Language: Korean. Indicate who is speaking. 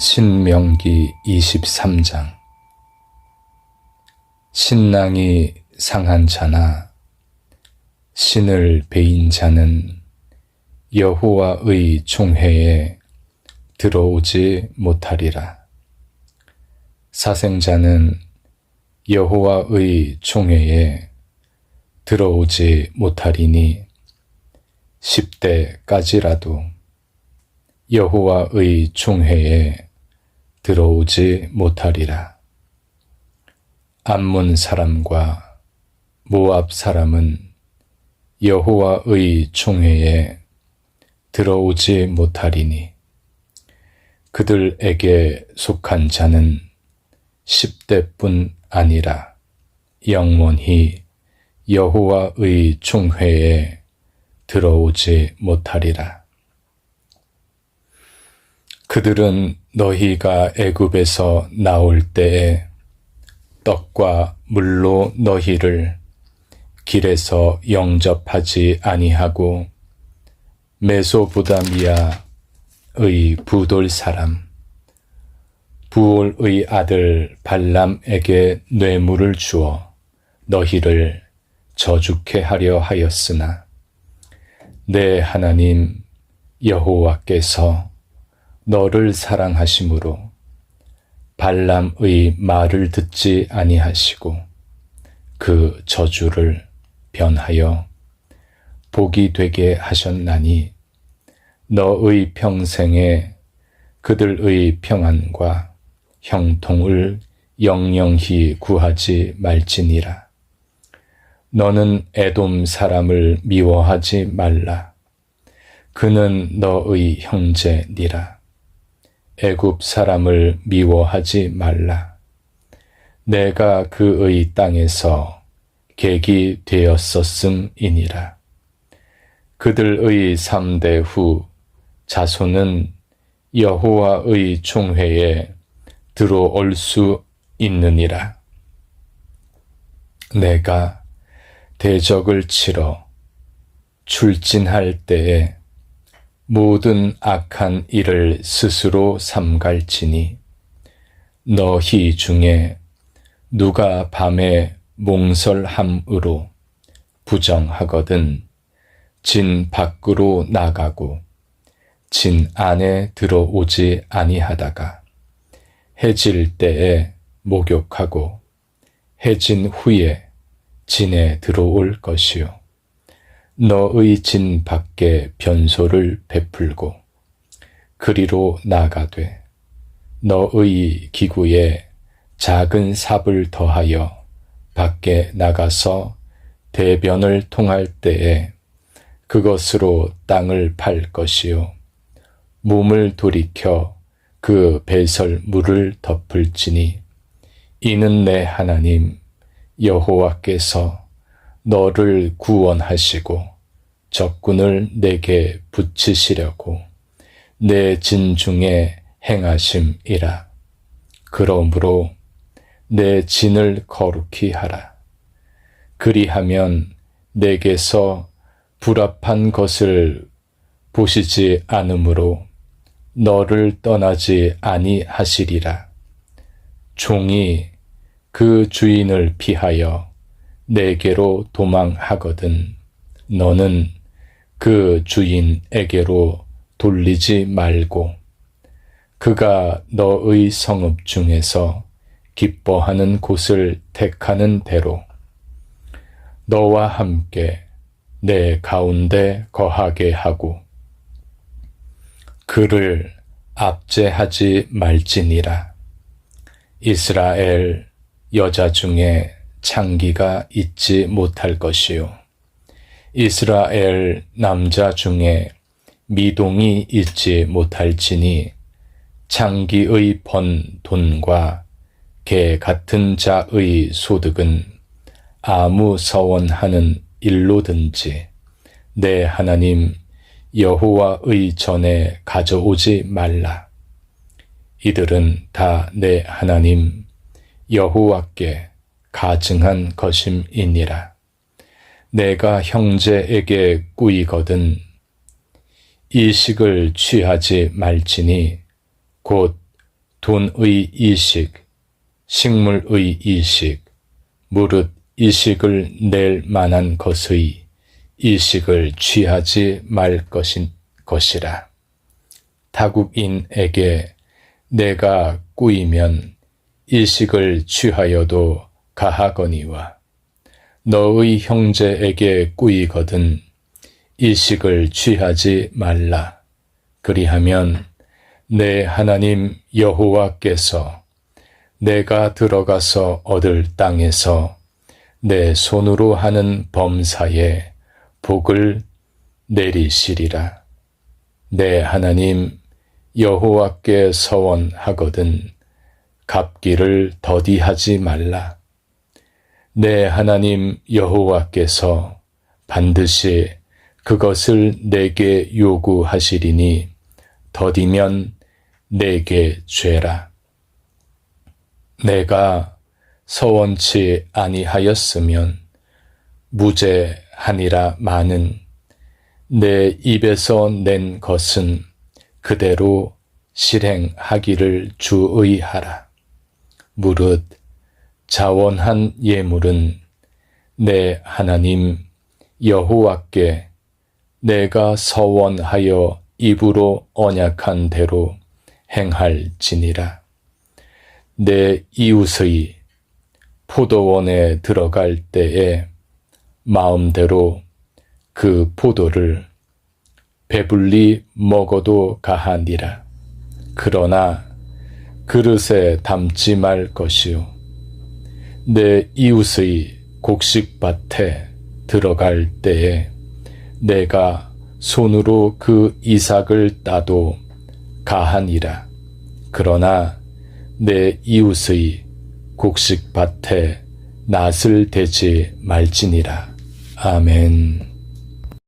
Speaker 1: 신명기 23장 신랑이 상한 자나 신을 베인 자는 여호와의 총회에 들어오지 못하리라. 사생자는 여호와의 총회에 들어오지 못하리니 10대까지라도 여호와의 총회에 들어오지 못하리라. 암몬 사람과 모압 사람은 여호와의 총회에 들어오지 못하리니 그들에게 속한 자는 10대뿐 아니라 영원히 여호와의 총회에 들어오지 못하리라. 그들은 너희가 애굽에서 나올 때에 떡과 물로 너희를 길에서 영접하지 아니하고 메소부다미아의 부돌 사람 부올의 아들 발람에게 뇌물을 주어 너희를 저주케 하려 하였으나 내 하나님 여호와께서 너를 사랑하심으로 발람의 말을 듣지 아니하시고 그 저주를 변하여 복이 되게 하셨나니 너의 평생에 그들의 평안과 형통을 영영히 구하지 말지니라. 너는 에돔 사람을 미워하지 말라. 그는 너의 형제니라. 애굽 사람을 미워하지 말라. 내가 그의 땅에서 객이 되었었음이니라. 그들의 삼대 후 자손은 여호와의 총회에 들어올 수 있느니라. 내가 대적을 치러 출진할 때에 모든 악한 일을 스스로 삼갈지니 너희 중에 누가 밤에 몽설함으로 부정하거든 진 밖으로 나가고 진 안에 들어오지 아니하다가 해질 때에 목욕하고 해진 후에 진에 들어올 것이요 너의 진 밖에 변소를 베풀고 그리로 나가되 너의 기구에 작은 삽을 더하여 밖에 나가서 대변을 통할 때에 그것으로 땅을 팔 것이요. 몸을 돌이켜 그 배설 물을 덮을지니 이는 내 하나님 여호와께서 너를 구원하시고 적군을 내게 붙이시려고 내 진중에 행하심이라. 그러므로 내 진을 거룩히 하라. 그리하면 내게서 불합한 것을 보시지 않으므로 너를 떠나지 아니하시리라. 종이 그 주인을 피하여 내게로 도망하거든 너는 그 주인에게로 돌리지 말고 그가 너의 성읍 중에서 기뻐하는 곳을 택하는 대로 너와 함께 내 가운데 거하게 하고 그를 압제하지 말지니라. 이스라엘 여자 중에 창기가 있지 못할 것이요. 이스라엘 남자 중에 미동이 있지 못할지니 창기의 번 돈과 개 같은 자의 소득은 아무 서원하는 일로든지 내 하나님 여호와의 전에 가져오지 말라. 이들은 다 내 하나님 여호와께 가증한 것임이니라. 내가 형제에게 꾸이거든 이식을 취하지 말지니 곧 돈의 이식, 식물의 이식, 무릇 이식을 낼 만한 것의 이식을 취하지 말 것인 것이라. 타국인에게 내가 꾸이면 이식을 취하여도 가하거니와 너의 형제에게 꾸이거든 이식을 취하지 말라. 그리하면 내 하나님 여호와께서 내가 들어가서 얻을 땅에서 내 손으로 하는 범사에 복을 내리시리라. 내 하나님 여호와께 서원하거든 갚기를 더디하지 말라. 내 하나님 여호와께서 반드시 그것을 내게 요구하시리니 더디면 내게 죄라. 내가 서원치 아니하였으면 무죄하니라 마는 내 입에서 낸 것은 그대로 실행하기를 주의하라. 무릇 자원한 예물은 내 하나님 여호와께 내가 서원하여 입으로 언약한 대로 행할지니라. 내 이웃의 포도원에 들어갈 때에 마음대로 그 포도를 배불리 먹어도 가하니라. 그러나 그릇에 담지 말 것이요. 내 이웃의 곡식밭에 들어갈 때에 내가 손으로 그 이삭을 따도 가하니라. 그러나 내 이웃의 곡식밭에 낫을 대지 말지니라. 아멘.